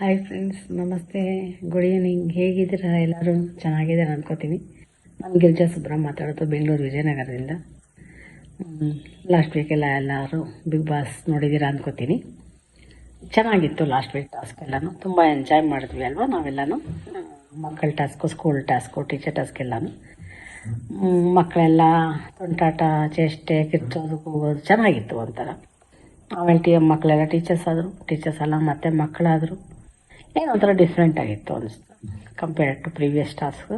Hi friends ನಮಸ್ತೆ. Good evening ಹೇಗಿದ್ದೀರಾ ಎಲ್ಲರೂ? ಚೆನ್ನಾಗಿದ್ದೀರಾ ಅನ್ಕೋತೀನಿ. ನಾನು ಗಿರಿಜಾ ಸುಬ್ರಹ್ಮ ಮಾತಾಡೋದು ಬೆಂಗಳೂರು ವಿಜಯನಗರದಿಂದ. ಲಾಸ್ಟ್ ವೀಕೆಲ್ಲ ಎಲ್ಲರೂ ಬಿಗ್ ಬಾಸ್ ನೋಡಿದ್ದೀರಾ ಅನ್ಕೋತೀನಿ. ಚೆನ್ನಾಗಿತ್ತು ಲಾಸ್ಟ್ ವೀಕ್ ಟಾಸ್ಕ್ ಎಲ್ಲನೂ. ತುಂಬ ಎಂಜಾಯ್ ಮಾಡಿದ್ವಿ ಅಲ್ವಾ ನಾವೆಲ್ಲನೂ? ಮಕ್ಕಳ task school task teacher task ಎಲ್ಲನೂ. ಮಕ್ಕಳೆಲ್ಲ ತೊಂಟಾಟ, ಚೇಷ್ಟೆ ಕಿರ್ಚೋದು ಹೋಗೋದು ಚೆನ್ನಾಗಿತ್ತು ಒಂಥರ. ಆಮೇಲೆ ಟಿ ಮಕ್ಕಳೆಲ್ಲ ಟೀಚರ್ಸ್ ಆದರು. ಟೀಚರ್ಸ್ ಎಲ್ಲ ಮತ್ತೆ ಮಕ್ಕಳಾದರು. ಏನೋ ಒಂಥರ ಡಿಫ್ರೆಂಟ್ ಆಗಿತ್ತು ಅನಿಸ್ತು ಕಂಪೇರ್ ಟು ಪ್ರೀವಿಯಸ್ ಟಾಸ್ಕ್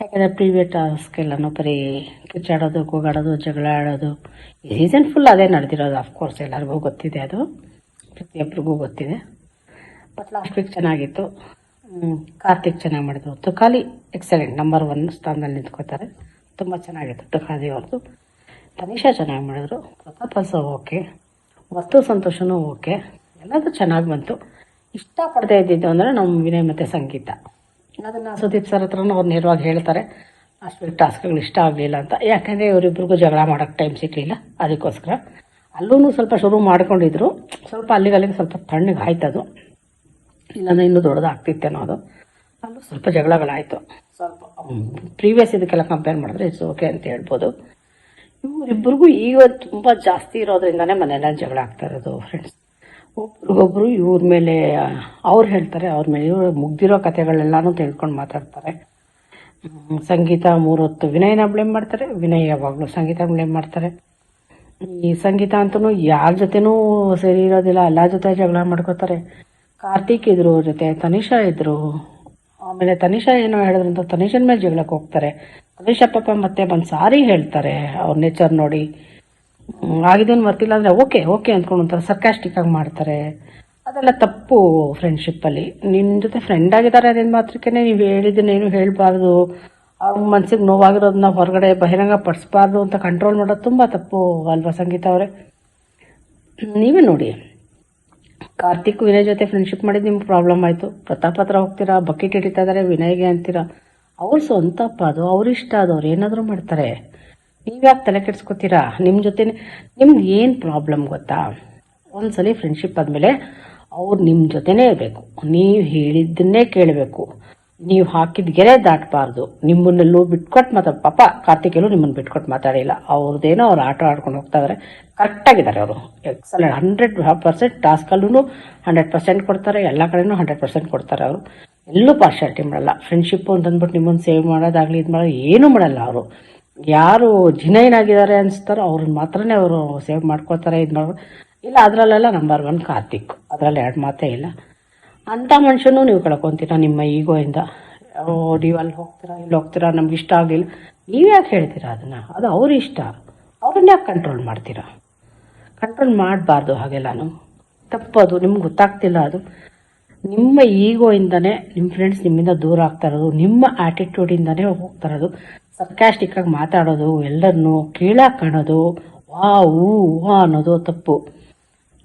ಯಾಕೆಂದರೆ ಪ್ರೀವಿಯಸ್ ಟಾಸ್ಕ್ ಎಲ್ಲನೂ ಬರೀ ಕಿಚ್ಚಾಡೋದು ಕೂಗಾಡೋದು ಜಗಳ ಆಡೋದು ಈ ಸೀಸನ್ ಫುಲ್ ಅದೇ ನಡೆದಿರೋದು ಅಫ್ಕೋರ್ಸ್ ಎಲ್ಲರಿಗೂ ಗೊತ್ತಿದೆ ಅದು ಪ್ರತಿಯೊಬ್ಬರಿಗೂ ಗೊತ್ತಿದೆ. ಬಟ್ ಲಾಸ್ಟ್ ವೀಕ್ ಚೆನ್ನಾಗಿತ್ತು. ಕಾರ್ತಿಕ್ ಚೆನ್ನಾಗಿ ಮಾಡಿದ್ರು. ತುಕಾಲಿ ಎಕ್ಸಲೆಂಟ್ ನಂಬರ್ ಒನ್ ಸ್ಥಾನದಲ್ಲಿ ನಿಂತ್ಕೋತಾರೆ. ತುಂಬ ಚೆನ್ನಾಗಿತ್ತು ತುಕಾಲಿ ಅವ್ರದ್ದು ತನಿಷಾ ಚೆನ್ನಾಗಿ ಮಾಡಿದ್ರು. ಪ್ರತಾಪ್ ಓಕೆ ವಸ್ತು ಸಂತೋಷನೂ ಓಕೆ ಎಲ್ಲದೂ ಚೆನ್ನಾಗಿ ಬಂತು. ಇಷ್ಟಪಡದೇ ಇದ್ದಿದ್ದು ಅಂದರೆ ನಮ್ಮ ವಿನಯ್ ಮತ್ತು ಸಂಗೀತ. ಅದನ್ನು ಸುದೀಪ್ ಸರ್ ಹತ್ರನೂ ಅವ್ರು ನೇರವಾಗಿ ಹೇಳ್ತಾರೆ, ಅಷ್ಟು ಟಾಸ್ಕ್ಗಳು ಇಷ್ಟ ಆಗಲಿಲ್ಲ ಅಂತ. ಯಾಕೆಂದರೆ ಇವರಿಬ್ರಿಗೂ ಜಗಳ ಮಾಡೋಕ್ಕೆ ಟೈಮ್ ಸಿಗಲಿಲ್ಲ, ಅದಕ್ಕೋಸ್ಕರ. ಅಲ್ಲೂ ಸ್ವಲ್ಪ ಶುರು ಮಾಡ್ಕೊಂಡಿದ್ರು, ಸ್ವಲ್ಪ ಅಲ್ಲಿಗೆ ಅಲ್ಲಿಗೆ ಸ್ವಲ್ಪ ತಣ್ಣಗೆ ಆಯ್ತದು ಇಲ್ಲಾಂದ್ರೆ ಇನ್ನೂ ದೊಡ್ಡದಾಗ್ತಿತ್ತೇನೋ ಅದು. ಅಲ್ಲೂ ಸ್ವಲ್ಪ ಜಗಳಗಳಾಯಿತು. ಸ್ವಲ್ಪ ಪ್ರೀವಿಯಸ್ ಇದಕ್ಕೆಲ್ಲ ಕಂಪೇರ್ ಮಾಡಿದ್ರೆ ಇಟ್ಸ್ ಓಕೆ ಅಂತ ಹೇಳ್ಬೋದು. ಇವರಿಬ್ಬರಿಗೂ ಈಗ ತುಂಬ ಜಾಸ್ತಿ ಇರೋದ್ರಿಂದನೇ ಮನೆಯಲ್ಲ ಜಗಳ ಆಗ್ತಾ ಇರೋದು ಫ್ರೆಂಡ್ಸ್ ಒಬ್ರಿಗೊಬ್ರು ಇವ್ರ ಮೇಲೆ, ಅವ್ರು ಹೇಳ್ತಾರೆ, ಅವ್ರ ಮೇಲೆ. ಇವ್ರು ಮುಗ್ದಿರೋ ಕಥೆಗಳೆಲ್ಲಾನು ತಿಳ್ಕೊಂಡು ಮಾತಾಡ್ತಾರೆ. ಸಂಗೀತ ಮೂರೊತ್ತು ವಿನಯನ ಬ್ಲೇಮ್ ಮಾಡ್ತಾರೆ, ವಿನಯ ಯಾವಾಗಲೂ ಸಂಗೀತ ಬ್ಲೇಮ್ ಮಾಡ್ತಾರೆ. ಈ ಸಂಗೀತ ಅಂತೂ ಯಾರ ಜೊತೆನೂ ಸರಿ ಇರೋದಿಲ್ಲ ಎಲ್ಲ ಜೊತೆ ಜಗಳ ಮಾಡ್ಕೋತಾರೆ. ಕಾರ್ತಿಕ್ ಇದ್ರು ಜೊತೆ, ತನಿಷಾ ಇದ್ರು. ಆಮೇಲೆ ತನಿಷಾ ಏನೋ ಹೇಳಿದ್ರಂತ, ತನಿಷನ್ ಮೇಲೆ ಜಗಳಕ್ಕೆ ಹೋಗ್ತಾರೆ. ತನಿಷಾ ಪಾಪ ಮತ್ತೆ ಬಂದು ಸಾರಿ ಹೇಳ್ತಾರೆ, ಅವ್ರ ನೇಚರ್ ನೋಡಿ. ಆಗಿದ್ದೇನು ಮರ್ತಿಲ್ಲ ಅಂದ್ರೆ ಓಕೆ ಓಕೆ ಅಂದ್ಕೊಂಡು ಒಂಥರ ಸರ್ಕಾಸ್ಟಿಕ್ ಆಗಿ ಮಾಡ್ತಾರೆ. ಅದೆಲ್ಲ ತಪ್ಪು ಫ್ರೆಂಡ್ಶಿಪ್ಪಲ್ಲಿ ನಿನ್ನ ಜೊತೆ ಫ್ರೆಂಡ್ ಆಗಿದ್ದಾರೆ ಅದೇನು ಮಾತ್ರಕ್ಕೆ ನೀವು ಹೇಳಿದ್ದನ್ನೇನು ಹೇಳಬಾರ್ದು. ಅವ್ರ ಮನ್ಸಿಗೆ ನೋವಾಗಿರೋದನ್ನ ಹೊರಗಡೆ ಬಹಿರಂಗ ಪಡಿಸ್ಬಾರ್ದು ಅಂತ ಕಂಟ್ರೋಲ್ ಮಾಡೋದು ತುಂಬ ತಪ್ಪು, ಅಲ್ವಾ ಸಂಗೀತ ಅವರೇ? ನೀವೇ ನೋಡಿ. ಕಾರ್ತಿಕ್ ವಿನಯ್ ಜೊತೆ ಫ್ರೆಂಡ್ಶಿಪ್ ಮಾಡಿದ್ದು ನಿಮ್ಗೆ ಪ್ರಾಬ್ಲಮ್ ಆಯಿತು. ಪ್ರತಾಪ್ ಹತ್ರ ಹೋಗ್ತೀರಾ? ಬಕೆಟ್ ಹಿಡಿತಾ ಇದಾರೆ, ವಿನಯ್ಗೆ ಅಂತೀರಾ? ಅವ್ರ ಸ್ವಂತಪ್ಪ ಅದು ಅವ್ರ ಇಷ್ಟ ಅದು, ಅವ್ರು ಏನಾದರೂ ಮಾಡ್ತಾರೆ. ನೀವ್ಯಾಕೆ ತಲೆ ಕೆಡ್ಸ್ಕೊತೀರಾ? ನಿಮ್ಮ ಜೊತೆ ನಿಮ್ದು ಏನು ಪ್ರಾಬ್ಲಮ್ ಗೊತ್ತಾ? ಒಂದ್ಸಲಿ ಫ್ರೆಂಡ್ಶಿಪ್ ಆದಮೇಲೆ ಅವ್ರು ನಿಮ್ಮ ಜೊತೆನೇ ಇರಬೇಕು. ನೀವು ಹೇಳಿದ್ದನ್ನೇ ಕೇಳಬೇಕು. ನೀವು ಹಾಕಿದ ಗೆರೆ ದಾಟಬಾರ್ದು. ನಿಮ್ಮನ್ನೆಲ್ಲೂ ಬಿಟ್ಕೊಟ್ಟು ಮಾತಾಡ ಪಾಪ ಕಾರ್ತಿಕೆಲ್ಲೂ ನಿಮ್ಮನ್ನು ಬಿಟ್ಕೊಟ್ಟು ಮಾತಾಡಿಲ್ಲ. ಅವ್ರದ್ದೇನೋ ಅವ್ರು ಆಟ ಆಡ್ಕೊಂಡು ಹೋಗ್ತಾ ಇದಾರೆ. ಕರೆಕ್ಟಾಗಿದ್ದಾರೆ ಅವರು. ಎಕ್ಸಲೆಂಟ್ ಹಂಡ್ರೆಡ್ ಪರ್ಸೆಂಟ್ ಟಾಸ್ಕಲ್ಲೂ ಹಂಡ್ರೆಡ್ ಪರ್ಸೆಂಟ್ ಕೊಡ್ತಾರೆ. ಎಲ್ಲ ಕಡೆನೂ ಹಂಡ್ರೆಡ್ ಪರ್ಸೆಂಟ್ ಕೊಡ್ತಾರೆ ಅವರು. ಎಲ್ಲೂ ಪಾರ್ಶಾಲಿಟಿ ಮಾಡಲ್ಲ. ಫ್ರೆಂಡ್ಶಿಪ್ಪು ಅಂತಂದ್ಬಿಟ್ಟು ನಿಮ್ಮನ್ನು ಸೇವ್ ಮಾಡೋದಾಗಲಿ ಇದು ಮಾಡೋದು ಏನೂ ಮಾಡಲ್ಲ ಅವರು. ಯಾರು ಜಿನೈನ್ ಆಗಿದ್ದಾರೆ ಅನಿಸ್ತಾರೋ ಅವ್ರನ್ನ ಮಾತ್ರನೇ ಅವರು ಸೇವ್ ಮಾಡ್ಕೊಳ್ತಾರೆ ಇದು ಮಾಡ್ಬೋದು ಇಲ್ಲ, ಅದರಲ್ಲೆಲ್ಲ ನಂಬರ್ ಒನ್ ಕಾರ್ತಿಕ್. ಅದರಲ್ಲಿ ಎರಡು ಮಾತೇ ಇಲ್ಲ. ಅಂಥ ಮನುಷ್ಯನೂ ನೀವು ಕಳ್ಕೊತೀರ ನಿಮ್ಮ ಈಗೋಯಿಂದ ಓ, ನೀವು ಅಲ್ಲಿ ಹೋಗ್ತೀರಾ, ಇಲ್ಲಿ ಹೋಗ್ತೀರಾ, ನಮ್ಗೆ ಇಷ್ಟ ಆಗಲಿಲ್ಲ. ನೀವು ಯಾಕೆ ಹೇಳ್ತೀರಾ ಅದನ್ನು? ಅದು ಅವ್ರ ಇಷ್ಟ. ಅವ್ರನ್ನ ಯಾಕೆ ಕಂಟ್ರೋಲ್ ಮಾಡ್ತೀರಾ? ಕಂಟ್ರೋಲ್ ಮಾಡಬಾರ್ದು ಹಾಗೆಲ್ಲಾನು. ತಪ್ಪದು, ನಿಮ್ಗೆ ಗೊತ್ತಾಗ್ತಿಲ್ಲ ಅದು. ನಿಮ್ಮ ಈಗೋಯಿಂದನೇ ನಿಮ್ಮ ಫ್ರೆಂಡ್ಸ್ ನಿಮ್ಮಿಂದ ದೂರ ಆಗ್ತಾ ಇರೋದು, ನಿಮ್ಮ ಆ್ಯಟಿಟ್ಯೂಡಿಂದನೇ ಹೋಗ್ತಾ ಇರೋದು. ಸರ್ಕ್ಯಾಸ್ಟಿಕ್ ಆಗಿ ಮಾತಾಡೋದು, ಎಲ್ಲರನ್ನು ಕೀಳಾಗಿ ಕಾಣೋದು ವಾ ಊ ವಾ ಅನ್ನೋದು ತಪ್ಪು.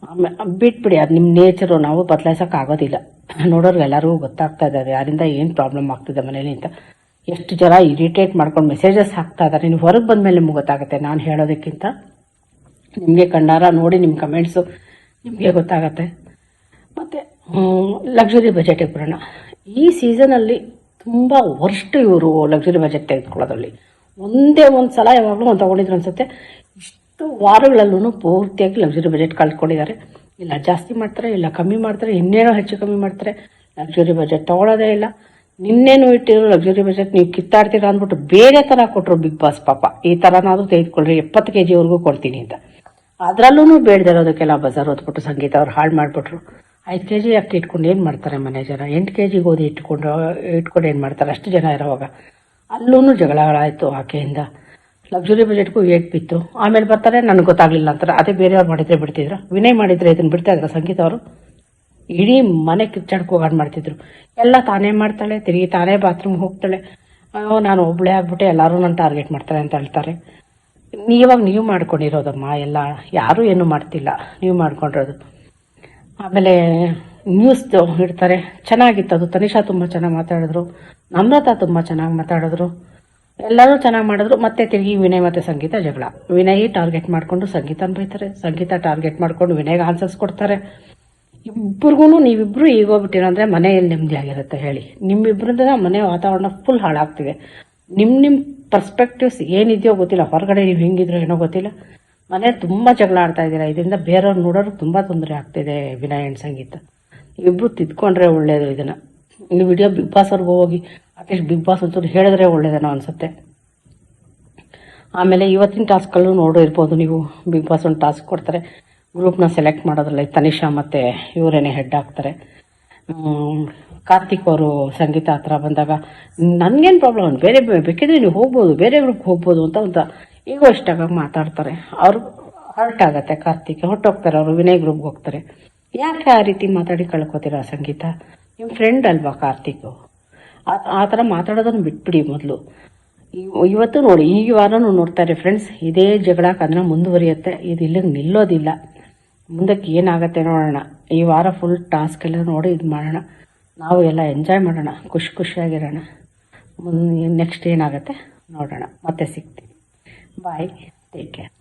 ಆಮೇಲೆ ಬಿಟ್ಬಿಡಿ, ಅದು ನಿಮ್ಮ ನೇಚರು, ನಾವು ಬದಲಾಯಿಸೋಕೆ ಆಗೋದಿಲ್ಲ ನೋಡೋರ್ಗೆ ಎಲ್ಲರಿಗೂ ಗೊತ್ತಾಗ್ತಾ ಇದ್ದಾರೆ ಯಾರಿಂದ ಏನು ಪ್ರಾಬ್ಲಮ್ ಆಗ್ತಿದೆ ಮನೇಲಿ ಅಂತ. ಎಷ್ಟು ಜನ ಇರಿಟೇಟ್ ಮಾಡ್ಕೊಂಡು ಮೆಸೇಜಸ್ ಹಾಕ್ತಾ ಇದ್ದಾರೆ ನೀವು ಹೊರಗೆ ಬಂದಮೇಲೆ ನಿಮ್ಗೆ ಗೊತ್ತಾಗುತ್ತೆ, ನಾನು ಹೇಳೋದಕ್ಕಿಂತ. ನಿಮಗೆ ಕಂಡಾರ ನೋಡಿ ನಿಮ್ಮ ಕಮೆಂಟ್ಸು ನಿಮಗೆ ಗೊತ್ತಾಗತ್ತೆ. ಮತ್ತು ಲಕ್ಸುರಿ ಬಜೆಟಿಗೆ ಬರೋಣ ಈ ಸೀಸನಲ್ಲಿ ತುಂಬ ವರ್ಷ ಇವರು ಲಕ್ಸುರಿ ಬಜೆಟ್ ತೆಗೆದುಕೊಳ್ಳೋದ್ರಲ್ಲಿ. ಒಂದೇ ಒಂದು ಸಲ ಯಾವಾಗಲೂ ಒಂದು ತೊಗೊಂಡಿದ್ರು ಅನ್ಸುತ್ತೆ. ಇಷ್ಟು ವಾರಗಳಲ್ಲೂ ಪೂರ್ತಿಯಾಗಿ ಲಕ್ಸುರಿ ಬಜೆಟ್ ಕಳ್ಕೊಂಡಿದ್ದಾರೆ. ಇಲ್ಲ ಜಾಸ್ತಿ ಮಾಡ್ತಾರೆ, ಇಲ್ಲ ಕಮ್ಮಿ ಮಾಡ್ತಾರೆ, ಇನ್ನೇನೋ ಹೆಚ್ಚು ಕಮ್ಮಿ ಮಾಡ್ತಾರೆ. ಲಕ್ಸುರಿ ಬಜೆಟ್ ತೊಗೊಳೋದೇ ಇಲ್ಲ. ನಿನ್ನೇನು ಇಟ್ಟಿರೋ ಲಕ್ಸುರಿ ಬಜೆಟ್ ನೀವು ಕಿತ್ತಾಡ್ತೀರಾ ಅಂದ್ಬಿಟ್ಟು ಬೇರೆ ಥರ ಕೊಟ್ಟರು ಬಿಗ್ ಬಾಸ್ ಪಾಪ. ಈ ಥರನಾದರೂ ತೆಗೆದುಕೊಳ್ಳ್ರಿ ಎಪ್ಪತ್ತು ಕೆ ಜಿವರೆಗೂ ಕೊಡ್ತೀನಿ ಅಂತ. ಅದರಲ್ಲೂ ಬೇಡದಿರೋದಕ್ಕೆಲ್ಲ ಬಜಾರ್ ಓದ್ಬಿಟ್ಟು ಸಂಗೀತ ಅವ್ರು ಹಾಳು ಮಾಡಿಬಿಟ್ರು. ಐದು ಕೆ ಜಿ ಅಕ್ಕಿ ಇಟ್ಕೊಂಡು ಏನು ಮಾಡ್ತಾರೆ ಮನೆ ಜನ ಎಂಟು ಕೆ ಜಿ ಗೋಧಿ ಇಟ್ಕೊಂಡು ಇಟ್ಕೊಂಡು ಏನು ಮಾಡ್ತಾರೆ? ಅಷ್ಟು ಜನ ಇರೋವಾಗ ಅಲ್ಲೂ ಜಗಳಗಳಾಯಿತು ಆಕೆಯಿಂದ. ಲಕ್ಸುರಿ ಬಜೆಟ್ಗೂ ಏಟ್ ಬಿತ್ತು? ಆಮೇಲೆ ಬರ್ತಾರೆ, ನನಗೆ ಗೊತ್ತಾಗಲಿಲ್ಲ ಅಂತಾರೆ. ಅದೇ ಬೇರೆಯವ್ರು ಮಾಡಿದ್ರೆ ಬಿಡ್ತಿದ್ರು? ವಿನಯ್ ಮಾಡಿದ್ರೆ ಇದನ್ನು ಬಿಡ್ತಾ ಇದ್ರು ಸಂಗೀತ ಅವರು? ಇಡೀ ಮನೆ ಕಿಚ್ಚಾಡ್ಕೊ ಹೋಗಾಡ್ ಮಾಡ್ತಿದ್ರು. ಎಲ್ಲ ತಾನೇ ಮಾಡ್ತಾಳೆ, ತಿರುಗಿ ತಾನೇ ಬಾತ್ರೂಮ್ಗೆ ಹೋಗ್ತಾಳೆ. ನಾನು ಒಬ್ಬಳೇ ಆಗ್ಬಿಟ್ಟೆ, ಎಲ್ಲರೂ ನನ್ನ ಟಾರ್ಗೆಟ್ ಮಾಡ್ತಾರೆ ಅಂತ ಹೇಳ್ತಾರೆ. ನೀವಾಗ ನೀವು ಮಾಡ್ಕೊಂಡಿರೋದಮ್ಮ? ಎಲ್ಲ ಯಾರೂ ಏನೂ ಮಾಡ್ತಿಲ್ಲ. ನೀವು ಮಾಡ್ಕೊಂಡಿರೋದು. ಆಮೇಲೆ ನ್ಯೂಸ್ ಇಡ್ತಾರೆ ಚೆನ್ನಾಗಿತ್ತು ಅದು. ತನಿಷಾ ತುಂಬಾ ಚೆನ್ನಾಗಿ ಮಾತಾಡಿದ್ರು. ನಮ್ರತಾ ತುಂಬಾ ಚೆನ್ನಾಗಿ ಮಾತಾಡಿದ್ರು. ಎಲ್ಲರೂ ಚೆನ್ನಾಗಿ ಮಾಡಿದ್ರು. ಮತ್ತೆ ತಿರುಗಿ ವಿನಯ್ ಮತ್ತೆ ಸಂಗೀತ ಜಗಳ. ವಿನಯ್ ಟಾರ್ಗೆಟ್ ಮಾಡ್ಕೊಂಡು ಸಂಗೀತನ ಬೈತಾರೆ. ಸಂಗೀತ ಟಾರ್ಗೆಟ್ ಮಾಡ್ಕೊಂಡು ವಿನಯ್ಗೆ ಆನ್ಸರ್ಸ್ ಕೊಡ್ತಾರೆ. ಇಬ್ಬರಿಗೂ ನೀವಿಬ್ರು ಈಗ ಹೋಗ್ಬಿಟ್ಟಿರೋ ಅಂದ್ರೆ ಮನೆಯಲ್ಲಿ ನೆಮ್ಮದಿ ಆಗಿರುತ್ತೆ ಹೇಳಿ. ನಿಮ್ಮಿಬ್ಬರಿಂದ ಮನೆ ವಾತಾವರಣ ಫುಲ್ ಹಾಳಾಗ್ತಿದೆ. ನಿಮ್ಮ ನಿಮ್ಮ ಪರ್ಸ್ಪೆಕ್ಟಿವ್ಸ್ ಏನಿದೆಯೋ ಗೊತ್ತಿಲ್ಲ. ಹೊರಗಡೆ ನೀವು ಹೆಂಗಿದ್ರೋ ಏನೋ ಗೊತ್ತಿಲ್ಲ. ಮನೆ ತುಂಬ ಜಗಳ ಆಡ್ತಾ ಇದ್ದೀರಾ? ಇದರಿಂದ ಬೇರೆಯವ್ರು ನೋಡೋರು ತುಂಬ ತೊಂದರೆ ಆಗ್ತಿದೆ ಅಂಡ್ ಸಂಗೀತ. ಇಬ್ಬರು ತಿದ್ಕೊಂಡ್ರೆ ಒಳ್ಳೇದು ಇದನ್ನು. ಈ ವಿಡಿಯೋ ಬಿಗ್ ಬಾಸ್ ಅವ್ರಿಗೂ ಹೋಗಿ ಅಟ್ಲೀಸ್ಟ್ ಬಿಗ್ ಬಾಸ್ ಅಂತ ಹೇಳಿದ್ರೆ ಒಳ್ಳೇದೇನೋ ಅನಿಸುತ್ತೆ. ಆಮೇಲೆ ಇವತ್ತಿನ ಟಾಸ್ಕ್ಗಳು ನೋಡಿರ್ಬೋದು ನೀವು. ಬಿಗ್ ಬಾಸ್ ಒಂದು ಟಾಸ್ಕ್ ಕೊಡ್ತಾರೆ. ಗ್ರೂಪ್ನ ಸೆಲೆಕ್ಟ್ ಮಾಡೋದ್ರಲ್ಲಿ ತನಿಷಾ ಮತ್ತು ಇವರೇನೆ ಹೆಡ್ ಆಗ್ತಾರೆ. ಕಾರ್ತಿಕ್ ಅವರು ಸಂಗೀತ ಹತ್ರ ಬಂದಾಗ, ನನಗೇನು ಪ್ರಾಬ್ಲಮ್ ಬೇರೆ ಬೇಕಿದ್ರೆ ನೀವು ಹೋಗ್ಬೋದು, ಬೇರೆ ಗ್ರೂಪ್ಗೆ ಹೋಗ್ಬೋದು ಅಂತ ಒಂದು ಈಗೋ ಇಷ್ಟಾಗಿ ಮಾತಾಡ್ತಾರೆ. ಅವ್ರು ಹರ್ಟ್ ಆಗತ್ತೆ ಕಾರ್ತಿಕ್. ಹೊಟ್ಟೋಗ್ತಾರೆ ಅವರು, ವಿನಯ್ ಗ್ರೂಪ್ಗೆ ಹೋಗ್ತಾರೆ. ಯಾಕೆ ಆ ರೀತಿ ಮಾತಾಡಿ ಕಳ್ಕೊತೀರಾ ಸಂಗೀತ? ನಿಮ್ಮ ಫ್ರೆಂಡ್ ಅಲ್ವಾ ಕಾರ್ತಿಕ್? ಆ- ಥರ ಮಾತಾಡೋದನ್ನು ಬಿಟ್ಬಿಡಿ ಮೊದಲು. ಇವತ್ತು ನೋಡಿ, ಈ ವಾರನೂ ನೋಡ್ತಾರೆ ಫ್ರೆಂಡ್ಸ್ ಇದೇ ಜಗಳ ಕದನ ಮುಂದುವರಿಯುತ್ತೆ. ಇದು ಇಲ್ಲಿಗೆ ನಿಲ್ಲೋದಿಲ್ಲ. ಮುಂದಕ್ಕೆ ಏನಾಗತ್ತೆ ನೋಡೋಣ. ಈ ವಾರ ಫುಲ್ ಟಾಸ್ಕ್ ಎಲ್ಲ ನೋಡಿ ಇದು ಮಾಡೋಣ. ನಾವು ಎಲ್ಲ ಎಂಜಾಯ್ ಮಾಡೋಣ. ಖುಷಿ ಖುಷಿಯಾಗಿರೋಣ. ನೆಕ್ಸ್ಟ್ ಏನಾಗುತ್ತೆ ನೋಡೋಣ. ಮತ್ತೆ ಸಿಗ್ತೀವಿ Bye. Take care.